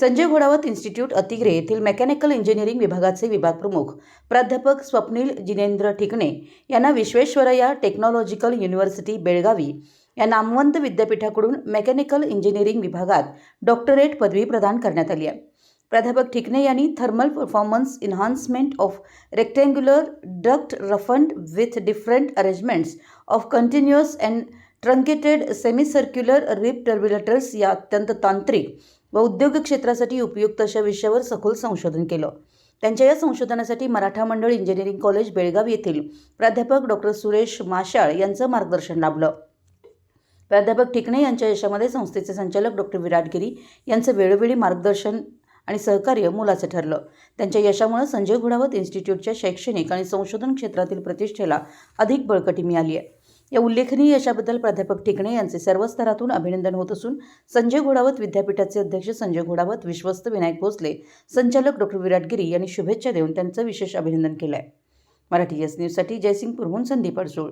Sanjay Ghodawat institute Atigre येथील mechanical engineering विभागाचे विभाग प्रमुख प्राध्यापक स्वप्नील जिनेंद्र ठिकणे यांना विश्वेश्वरया टेक्नॉलॉजिकल युनिव्हर्सिटी बेळगावी या नामवंत विद्यापीठाकडून मेकॅनिकल इंजिनिअरिंग विभागात डॉक्टरेट पदवी प्रदान करण्यात आली आहे. प्राध्यापक ठिकणे यांनी thermal performance enhancement of rectangular duct roughened with different arrangements of continuous and truncated semicircular rib turbulators या अत्यंत तांत्रिक व उद्योग क्षेत्रासाठी उपयुक्त अशा विषयावर सखोल संशोधन केलं. त्यांच्या या संशोधनासाठी मराठा मंडळ इंजिनिअरिंग कॉलेज बेळगाव येथील प्राध्यापक डॉक्टर सुरेश माशाळ यांचं मार्गदर्शन लाभलं. प्राध्यापक ठिकणे यांच्या यशामध्ये संस्थेचे संचालक डॉक्टर विराटगिरी यांचं वेळोवेळी मार्गदर्शन आणि सहकार्य मोलाचं ठरलं. त्यांच्या यशामुळे संजय घोडावत इन्स्टिट्यूटच्या शैक्षणिक आणि संशोधन क्षेत्रातील प्रतिष्ठेला अधिक बळकटी मिळाली आहे. या उल्लेखनीय यशाबद्दल प्राध्यापक ठिकणे यांचे सर्व स्तरातून अभिनंदन होत असून संजय घोडावत विद्यापीठाचे अध्यक्ष संजय घोडावत विश्वस्त विनायक भोसले संचालक डॉक्टर विराट गिरी यांनी शुभेच्छा देऊन त्यांचं विशेष अभिनंदन केलं आहे मराठी एस न्यूजसाठी जयसिंगपूरहून संदीप अडसूळ.